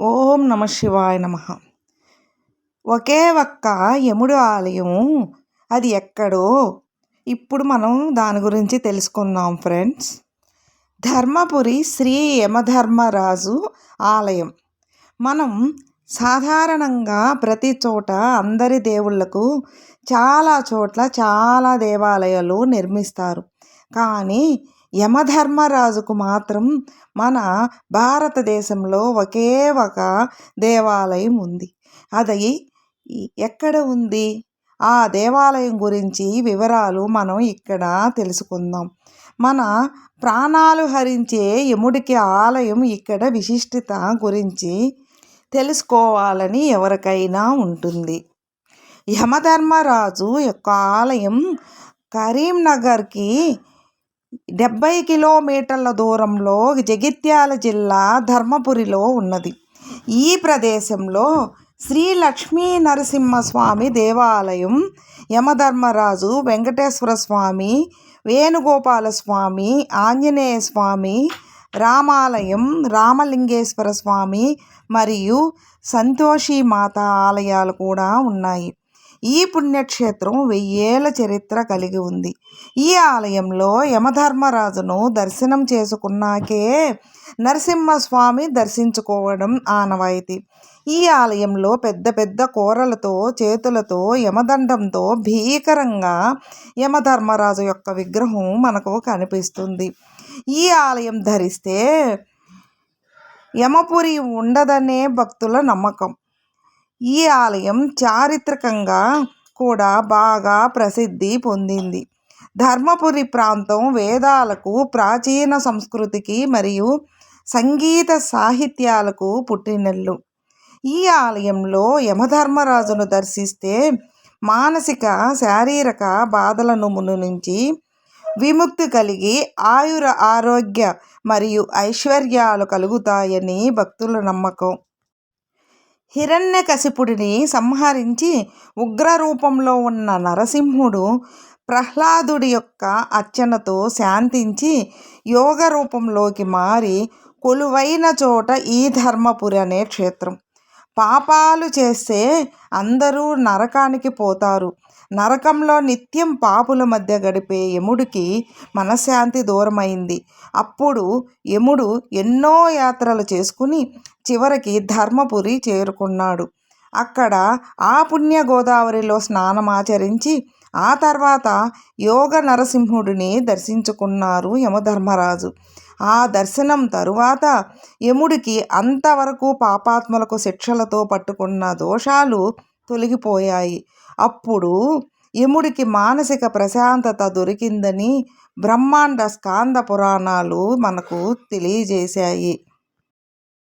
ఓం నమ శివాయ నమ. ఒకే ఒక్క యముడు ఆలయం అది ఎక్కడో? ఇప్పుడు మనం దాని గురించి తెలుసుకుందాం ఫ్రెండ్స్. ధర్మపురి శ్రీ యమధర్మరాజు ఆలయం. మనం సాధారణంగా ప్రతి చోట అందరి దేవుళ్ళకు చాలా చోట్ల చాలా దేవాలయాలు నిర్మిస్తారు. కానీ యమధర్మరాజుకు మాత్రం మన భారతదేశంలో ఒకే ఒక దేవాలయం ఉంది. అది ఎక్కడ ఉంది? ఆ దేవాలయం గురించి వివరాలు మనం ఇక్కడ తెలుసుకుందాం. మన ప్రాణాలు హరించే యముడికి ఆలయం ఇక్కడ విశిష్టత గురించి తెలుసుకోవాలని ఎవరికైనా ఉంటుంది. యమధర్మరాజు యొక్క ఆలయం కరీంనగర్కి డెబ్బై కిలోమీటర్ల దూరంలో జగిత్యాల జిల్లా ధర్మపురిలో ఉన్నది. ఈ ప్రదేశంలో శ్రీ లక్ష్మీ నరసింహస్వామి దేవాలయం యమధర్మరాజు వెంకటేశ్వర స్వామి వేణుగోపాల స్వామి ఆంజనేయ స్వామి రామాలయం రామలింగేశ్వర స్వామి మరియు సంతోషి మాత ఆలయాలు కూడా ఉన్నాయి. ఈ పుణ్యక్షేత్రం వెయ్యేల చరిత్ర కలిగి ఉంది. ఈ ఆలయంలో యమధర్మరాజును దర్శనం చేసుకున్నాకే నరసింహస్వామి దర్శించుకోవడం ఆనవాయితీ. ఈ ఆలయంలో పెద్ద పెద్ద కూరలతో చేతులతో యమదండంతో భీకరంగా యమధర్మరాజు యొక్క విగ్రహం మనకు కనిపిస్తుంది. ఈ ఆలయం ధరిస్తే యమపురి ఉండదనే భక్తుల నమ్మకం. ఈ ఆలయం చారిత్రకంగా కూడా బాగా ప్రసిద్ధి పొందింది. ధర్మపురి ప్రాంతం వేదాలకు ప్రాచీన సంస్కృతికి మరియు సంగీత సాహిత్యాలకు పుట్టినల్లు. ఈ ఆలయంలో యమధర్మరాజును దర్శిస్తే మానసిక శారీరక బాధల నుమును నుంచి విముక్తి కలిగి ఆయుర ఆరోగ్య మరియు ఐశ్వర్యాలు కలుగుతాయని భక్తుల నమ్మకం. హిరణ్యకశిపుడిని సంహరించి ఉగ్ర రూపంలో ఉన్న నరసింహుడు ప్రహ్లాదుడి యొక్క అర్చనతో శాంతించి యోగ రూపంలోకి మారి కొలువైన చోట ఈ ధర్మపురి అనే క్షేత్రం. పాపాలు చేస్తే అందరూ నరకానికి పోతారు. నరకంలో నిత్యం పాపుల మధ్య గడిపే యముడికి మనశ్శాంతి దూరమైంది. అప్పుడు యముడు ఎన్నో యాత్రలు చేసుకుని చివరికి ధర్మపురి చేరుకున్నాడు. అక్కడ ఆ పుణ్య గోదావరిలో స్నానమాచరించి ఆ తర్వాత యోగ నరసింహుడిని దర్శించుకున్నారు యమధర్మరాజు. ఆ దర్శనం తరువాత యముడికి అంతవరకు పాపాత్మలకు శిక్షలతో పట్టుకున్న దోషాలు తొలగిపోయాయి. అప్పుడు యముడికి మానసిక ప్రశాంతత దొరికిందని బ్రహ్మాండ స్కాంద పురాణాలు మనకు తెలియజేశాయి.